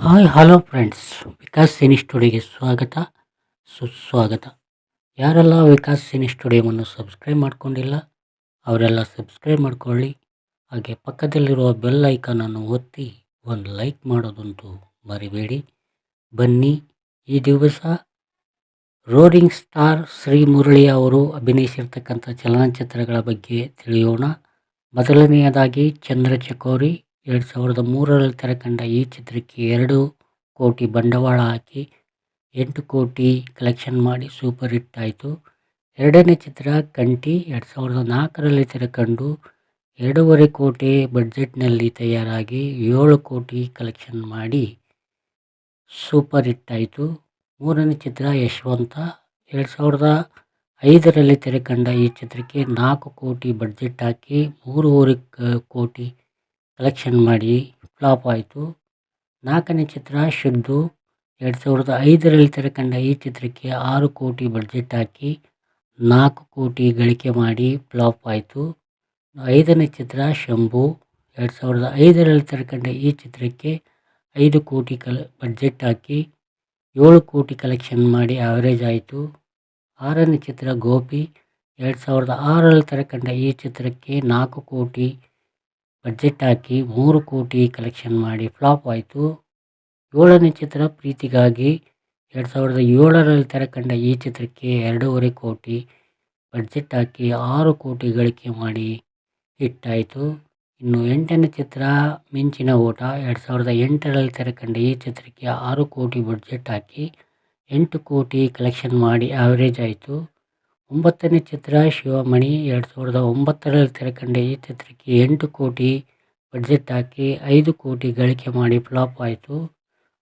Hi, hello friends. Vikas cine ಸ್ಟುಡಿಯೋಗೆ ಸ್ವಾಗತ, ಸುಸ್ವಾಗತ. ಯಾರೆಲ್ಲ ವಿಕಾಸ್ ಸಿನಿ ಸ್ಟುಡಿಯೋವನ್ನು ಸಬ್ಸ್ಕ್ರೈಬ್ ಮಾಡ್ಕೊಂಡಿಲ್ಲ, ಅವರೆಲ್ಲ ಸಬ್ಸ್ಕ್ರೈಬ್ ಮಾಡಿಕೊಳ್ಳಿ. ಹಾಗೆ ಪಕ್ಕದಲ್ಲಿರುವ ಬೆಲ್ ಐಕಾನನ್ನು ಒತ್ತಿ ಒಂದು ಲೈಕ್ ಮಾಡೋದಂತೂ ಮರಿಬೇಡಿ. ಬನ್ನಿ, ಈ ದಿವಸ ರೋರಿಂಗ್ ಸ್ಟಾರ್ ಶ್ರೀ ಮುರಳಿ ಅವರು ಅಭಿನಯಿಸಿರ್ತಕ್ಕಂಥ ಚಲನಚಿತ್ರಗಳ ಬಗ್ಗೆ ತಿಳಿಯೋಣ. ಮೊದಲನೆಯದಾಗಿ ಚಂದ್ರಚಕೋರಿ ಎರಡು ಸಾವಿರದ ಮೂರರಲ್ಲಿ ತೆರೆಕಂಡ ಈ ಚಿತ್ರಕ್ಕೆ ಎರಡು ಕೋಟಿ ಬಂಡವಾಳ ಹಾಕಿ ಎಂಟು ಕೋಟಿ ಕಲೆಕ್ಷನ್ ಮಾಡಿ ಸೂಪರ್ ಹಿಟ್ ಆಯಿತು. ಎರಡನೇ ಚಿತ್ರ ಕಂಠಿ ಎರಡು ಸಾವಿರದ ನಾಲ್ಕರಲ್ಲಿ ತೆರೆಕಂಡು ಎರಡೂವರೆ ಕೋಟಿ ಬಡ್ಜೆಟ್ನಲ್ಲಿ ತಯಾರಾಗಿ ಏಳು ಕೋಟಿ ಕಲೆಕ್ಷನ್ ಮಾಡಿ ಸೂಪರ್ ಹಿಟ್ ಆಯಿತು. ಮೂರನೇ ಚಿತ್ರ ಯಶವಂತ ಎರಡು ಸಾವಿರದ ಐದರಲ್ಲಿ ತೆರೆಕಂಡ ಈ ಚಿತ್ರಕ್ಕೆ ನಾಲ್ಕು ಕೋಟಿ ಬಡ್ಜೆಟ್ ಹಾಕಿ ಮೂರುವರೆ ಕೋಟಿ ಕಲೆಕ್ಷನ್ ಮಾಡಿ ಫ್ಲಾಪ್ ಆಯಿತು. ನಾಲ್ಕನೇ ಚಿತ್ರ ಶುದ್ಧು ಎರಡು ಸಾವಿರದ ಐದರಲ್ಲಿ ತೆರೆಕಂಡ ಈ ಚಿತ್ರಕ್ಕೆ ಆರು ಕೋಟಿ ಬಡ್ಜೆಟ್ ಹಾಕಿ ನಾಲ್ಕು ಕೋಟಿ ಗಳಿಕೆ ಮಾಡಿ ಫ್ಲಾಪ್ ಆಯಿತು. ಐದನೇ ಚಿತ್ರ ಶಂಭು. ಎರಡು ಸಾವಿರದ ಐದರಲ್ಲಿ ತೆರೆಕಂಡ ಈ ಚಿತ್ರಕ್ಕೆ ಐದು ಕೋಟಿ ಕಲ ಬಡ್ಜೆಟ್ ಹಾಕಿ ಏಳು ಕೋಟಿ ಕಲೆಕ್ಷನ್ ಮಾಡಿ ಆವರೇಜ್ ಆಯಿತು. ಆರನೇ ಚಿತ್ರ ಗೋಪಿ. ಎರಡು ಸಾವಿರದ ಆರರಲ್ಲಿ ತೆರೆಕಂಡ ಈ ಚಿತ್ರಕ್ಕೆ ನಾಲ್ಕು ಕೋಟಿ ಬಡ್ಜೆಟ್ ಹಾಕಿ ಮೂರು ಕೋಟಿ ಕಲೆಕ್ಷನ್ ಮಾಡಿ ಫ್ಲಾಪ್ ಆಯಿತು. ಏಳನೇ ಚಿತ್ರ ಪ್ರೀತಿಗಾಗಿ ಎರಡು ಸಾವಿರದ ಏಳರಲ್ಲಿ ತೆರೆಕಂಡ ಈ ಚಿತ್ರಕ್ಕೆ ಎರಡೂವರೆ ಕೋಟಿ ಬಡ್ಜೆಟ್ ಹಾಕಿ ಆರು ಕೋಟಿ ಗಳಿಕೆ ಮಾಡಿ ಹಿಟ್ಟಾಯಿತು ಇನ್ನು ಎಂಟನೇ ಚಿತ್ರ ಮಿಂಚಿನ ಓಟ ಎರಡು ಸಾವಿರದ ಎಂಟರಲ್ಲಿ ತೆರೆಕಂಡ ಈ ಚಿತ್ರಕ್ಕೆ ಆರು ಕೋಟಿ ಬಡ್ಜೆಟ್ ಹಾಕಿ ಎಂಟು ಕೋಟಿ ಕಲೆಕ್ಷನ್ ಮಾಡಿ ಆವರೇಜ್ ಆಯಿತು. ಒಂಬತ್ತನೇ ಚಿತ್ರ ಶಿವಮಣಿ, ಎರಡು ಸಾವಿರದ ಒಂಬತ್ತರಲ್ಲಿ ತೆರೆಕಂಡ ಈ ಚಿತ್ರಕ್ಕೆ ಎಂಟು ಕೋಟಿ ಬಡ್ಜೆಟ್ ಹಾಕಿ ಐದು ಕೋಟಿ ಗಳಿಕೆ ಮಾಡಿ ಫ್ಲಾಪ್ ಆಯಿತು.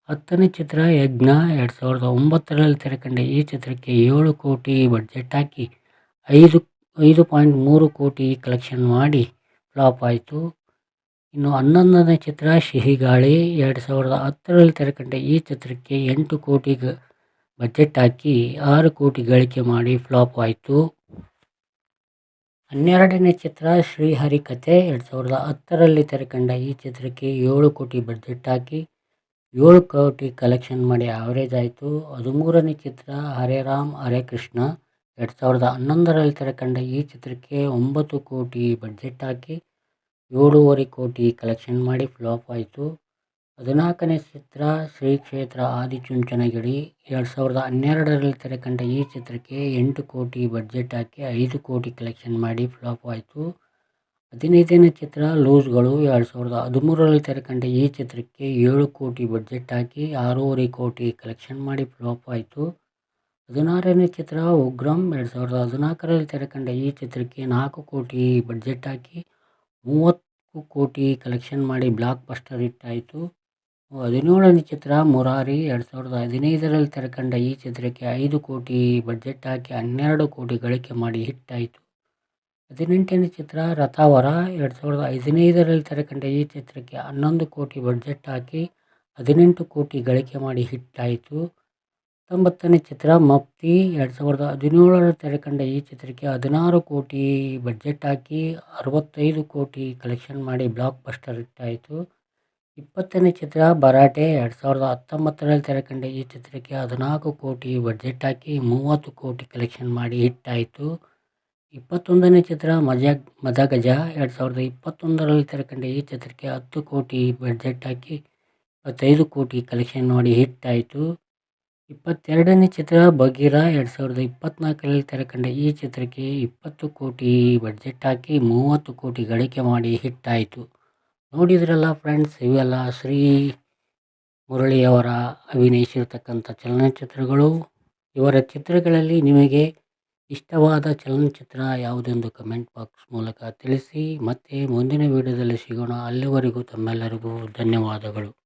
ಹತ್ತನೇ ಚಿತ್ರ ಯಜ್ಞ, ಎರಡು ಸಾವಿರದ ಒಂಬತ್ತರಲ್ಲಿ ತೆರೆಕಂಡ ಈ ಚಿತ್ರಕ್ಕೆ ಏಳು ಕೋಟಿ ಬಡ್ಜೆಟ್ ಹಾಕಿ ಐದು ಐದು ಪಾಯಿಂಟ್ ಮೂರು ಕೋಟಿ ಕಲೆಕ್ಷನ್ ಮಾಡಿ ಫ್ಲಾಪ್ ಆಯಿತು. ಇನ್ನು ಹನ್ನೊಂದನೇ ಚಿತ್ರ ಸಿಹಿಗಾಳಿ, ಎರಡು ಸಾವಿರದ ಹತ್ತರಲ್ಲಿ ತೆರೆಕಂಡ ಈ ಚಿತ್ರಕ್ಕೆ ಎಂಟು ಕೋಟಿ ಬಜೆಟ್ ಹಾಕಿ ಆರು ಕೋಟಿ ಗಳಿಕೆ ಮಾಡಿ ಫ್ಲಾಪ್ ಆಯಿತು. ಹನ್ನೆರಡನೇ ಚಿತ್ರ ಶ್ರೀಹರಿ ಕಥೆ ಎರಡು ಸಾವಿರದ ಹತ್ತರಲ್ಲಿ ತೆರೆಕಂಡ ಈ ಚಿತ್ರಕ್ಕೆ ಏಳು ಕೋಟಿ ಬಜೆಟ್ ಹಾಕಿ ಏಳು ಕೋಟಿ ಕಲೆಕ್ಷನ್ ಮಾಡಿ ಆವರೇಜ್ ಆಯಿತು. ಹದಿಮೂರನೇ ಚಿತ್ರ ಹರೇ ರಾಮ್, ಹರೇ ಕೃಷ್ಣ. ಎರಡು ಸಾವಿರದ ಹನ್ನೊಂದರಲ್ಲಿ ತೆರೆಕಂಡ ಈ ಚಿತ್ರಕ್ಕೆ ಒಂಬತ್ತು ಕೋಟಿ ಬಜೆಟ್ ಹಾಕಿ ಏಳೂವರೆ ಕೋಟಿ ಕಲೆಕ್ಷನ್ ಮಾಡಿ ಫ್ಲಾಪ್ ಆಯಿತು. ಹದಿನಾಲ್ಕನೇ ಚಿತ್ರ ಶ್ರೀ ಕ್ಷೇತ್ರ ಆದಿಚುಂಚನಗಿರಿ. ಎರಡು ಸಾವಿರದ ಹನ್ನೆರಡರಲ್ಲಿ ತೆರೆಕಂಡ ಈ ಚಿತ್ರಕ್ಕೆ ಎಂಟು ಕೋಟಿ ಬಡ್ಜೆಟ್ ಹಾಕಿ ಐದು ಕೋಟಿ ಕಲೆಕ್ಷನ್ ಮಾಡಿ ಫ್ಲಾಪ್ ಆಯಿತು. ಹದಿನೈದನೇ ಚಿತ್ರ ಲೂಸ್ಗಳು. ಎರಡು ಸಾವಿರದ ಹದಿಮೂರರಲ್ಲಿ ತೆರೆಕಂಡ ಈ ಚಿತ್ರಕ್ಕೆ ಏಳು ಕೋಟಿ ಬಡ್ಜೆಟ್ ಹಾಕಿ ಆರೂವರೆ ಕೋಟಿ ಕಲೆಕ್ಷನ್ ಮಾಡಿ ಫ್ಲಾಪ್ ಆಯಿತು. ಹದಿನಾರನೇ ಚಿತ್ರ ಉಗ್ರಂ. ಎರಡು ಸಾವಿರದ ಹದಿನಾಲ್ಕರಲ್ಲಿ ತೆರೆಕಂಡ ಈ ಚಿತ್ರಕ್ಕೆ ನಾಲ್ಕು ಕೋಟಿ ಬಡ್ಜೆಟ್ ಹಾಕಿ ಮೂವತ್ತು ಕೋಟಿ ಕಲೆಕ್ಷನ್ ಮಾಡಿ ಬ್ಲಾಕ್ ಬಸ್ಟರ್ ಹಿಟ್ ಹದಿನೇಳನೇ ಚಿತ್ರ ಮುರಾರಿ ಎರಡು ಸಾವಿರದ ಹದಿನೈದರಲ್ಲಿ ತೆರೆಕಂಡ ಈ ಚಿತ್ರಕ್ಕೆ ಐದು ಕೋಟಿ ಬಜೆಟ್ ಹಾಕಿ ಹನ್ನೆರಡು ಕೋಟಿ ಗಳಿಕೆ ಮಾಡಿ ಹಿಟ್ ಆಯಿತು. ಹದಿನೆಂಟನೇ ಚಿತ್ರ ರಥಾವರ ಎರಡು ಸಾವಿರದ ಹದಿನೈದರಲ್ಲಿ ತೆರೆಕಂಡ ಈ ಚಿತ್ರಕ್ಕೆ ಹನ್ನೊಂದು ಕೋಟಿ ಬಜೆಟ್ ಹಾಕಿ ಹದಿನೆಂಟು ಕೋಟಿ ಗಳಿಕೆ ಮಾಡಿ ಹಿಟ್ ಆಯಿತು. ಹತ್ತೊಂಬತ್ತನೇ ಚಿತ್ರ ಮಪ್ತಿ ಎರಡು ಸಾವಿರದ ಹದಿನೇಳರಲ್ಲಿ ತೆರೆಕಂಡ ಈ ಚಿತ್ರಕ್ಕೆ ಹದಿನಾರು ಕೋಟಿ ಬಜೆಟ್ ಹಾಕಿ ಅರವತ್ತೈದು ಕೋಟಿ ಕಲೆಕ್ಷನ್ ಮಾಡಿ ಬ್ಲಾಕ್ ಬಸ್ಟರ್ ಹಿಟ್ ಆಯಿತು. ಇಪ್ಪತ್ತನೇ ಚಿತ್ರ ಭರಾಟೆ, ಎರಡು ಸಾವಿರದ ಹತ್ತೊಂಬತ್ತರಲ್ಲಿ ತೆರೆಕಂಡ ಈ ಚಿತ್ರಕ್ಕೆ ಹದಿನಾಲ್ಕು ಕೋಟಿ ಬಡ್ಜೆಟ್ ಹಾಕಿ ಮೂವತ್ತು ಕೋಟಿ ಕಲೆಕ್ಷನ್ ಮಾಡಿ ಹಿಟ್ ಆಯಿತು. ಇಪ್ಪತ್ತೊಂದನೇ ಚಿತ್ರ ಮಜ, ಮದಗಜ, ಎರಡು ಸಾವಿರದ ಇಪ್ಪತ್ತೊಂದರಲ್ಲಿ ತೆರೆಕಂಡ ಈ ಚಿತ್ರಕ್ಕೆ ಹತ್ತು ಕೋಟಿ ಬಡ್ಜೆಟ್ ಹಾಕಿ ಇಪ್ಪತ್ತೈದು ಕೋಟಿ ಕಲೆಕ್ಷನ್ ಮಾಡಿ ಹಿಟ್ ಆಯಿತು. ಇಪ್ಪತ್ತೆರಡನೇ ಚಿತ್ರ ಬಗೀರ ಎರಡು ಸಾವಿರದ ಇಪ್ಪತ್ತ್ನಾಲ್ಕರಲ್ಲಿ ತೆರೆಕಂಡ ಈ ಚಿತ್ರಕ್ಕೆ ಇಪ್ಪತ್ತು ಕೋಟಿ ಬಡ್ಜೆಟ್ ಹಾಕಿ ಮೂವತ್ತು ಕೋಟಿ ಗಳಿಕೆ ಮಾಡಿ ಹಿಟ್ ಆಯಿತು. ನೋಡಿದ್ರಲ್ಲ ಫ್ರೆಂಡ್ಸ್ ಇವೆಲ್ಲ ಶ್ರೀ ಮುರಳಿಯವರ ಅಭಿನಯಿಸಿರ್ತಕ್ಕಂಥ ಚಲನಚಿತ್ರಗಳು. ಇವರ ಚಿತ್ರಗಳಲ್ಲಿ ನಿಮಗೆ ಇಷ್ಟವಾದ ಚಲನಚಿತ್ರ ಯಾವುದೆಂದು ಕಮೆಂಟ್ ಬಾಕ್ಸ್ ಮೂಲಕ ತಿಳಿಸಿ. ಮತ್ತೆ ಮುಂದಿನ ವಿಡಿಯೋದಲ್ಲಿ ಸಿಗೋಣ. ಅಲ್ಲಿವರೆಗೂ ತಮ್ಮೆಲ್ಲರಿಗೂ ಧನ್ಯವಾದಗಳು.